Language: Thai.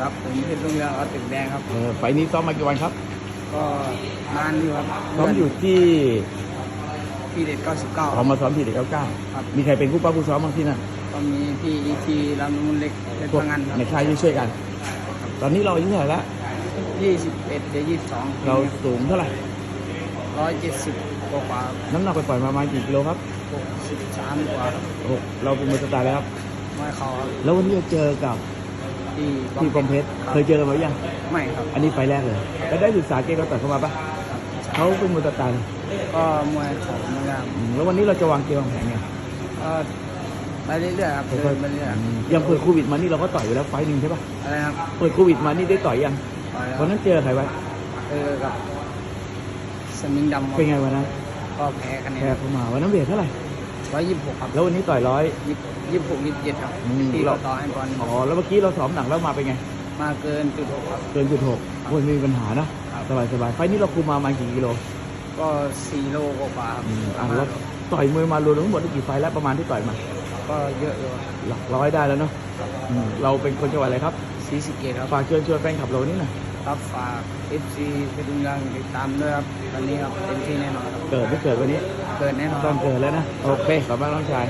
ครับผมเพชรรุ่งเรืองเอาตึกแดงครับ เออไฟล์นี้ซ้อมมากี่วันครับก็นานอยู่ครับซ้อมอยู่ที่พี่เด็ด99ออกมาซ้อมที่เด็กเก้าเก้าครับ มีใครเป็นผู้ป้าผู้ซ้อมบ้างที่นั่นก็มีพี่อีทีลำนุนเล็กเพชรพวกพังงันครัในค่ายที่ช่วยกัน ตอนนี้เราอายุเท่าไหร่ละบ21เดี๋ยว22เราสูงเท่าไหร่ 170กว่ากว่าน้ำหนักไปปล่อยๆมาประมาณกี่กิโลครับ63กว่าครับโอ้เราเป็นมือสไตล์แล้วครับไม่เขาครับแล้ววันนี้เราเจอกับ ที่ที่ปอมเพชรเคยเจอกันไหมยังไม่ครับ อันนี้ไฟล์แรกเลย แล้วได้ศึกษาเกมเราต่อยเข้ามาปะเขาเป็นมือสไตล์ก็มวยเขาเหมือนกันอืมแล้ววันนี้เราจะวางเกมวางแผนไงก็ไปเรื่อยๆครับค่เดิอยนไปเรื่อยๆอืมยังเปิดโควิดมานี่เราก็ต่อยอยู่แล้วไฟล์หนึ่งใช่ปะๆอะไรครับเปิดโควิดมานี่ได้ต่อยยังต่อยแล้ววันนั้นเจอใครไว้เออกับสมิงดำครับเป็นไงวันนั้นก็แพ้คะแนแพ้นเข้ามาวันนั้นเวทเท่าไหร่ ร้อยยี่สิบหกครับแล้ววันนี้ต่อยร้อยยี่สิบหกยี่สิบเจ็ดครับอืมที่เราเราต่อให้ก่อนอ๋อแล้วเมื่อกี้เราซ้อมหนักแล้วมาเป็นไง มาเกินจุดหกครับเกินจุดหกวันไม่มีปัญหานะสบายสบายๆไฟล์นี้เราคุมมาประมาณกี่กิโลก็สี่โลกว่าๆครับอืมอะแล้วต่อยมวยมารวมทั้งหมดได้กี่ไฟล์แล้วประมาณที่ต่อยมาก็เยอะอยู่ครับหลักร้อยได้แล้วเนาะอืมเราเป็นคนจังหวัดอะไรครับสี่สิบเกตครับฝากเชิญชวนแฟนคลับเรานี่หน่อยครับฝากเอฟซีเพชรดุงยังติดตามด้วยครับวันนี้ครับเต็มที่แน่นอนครับเกิดไม่เกิดวันนี้ เกินแน่นอนคต้รัองบเกิดแล้วนะ โอเคขอบคุณมากน้องชาย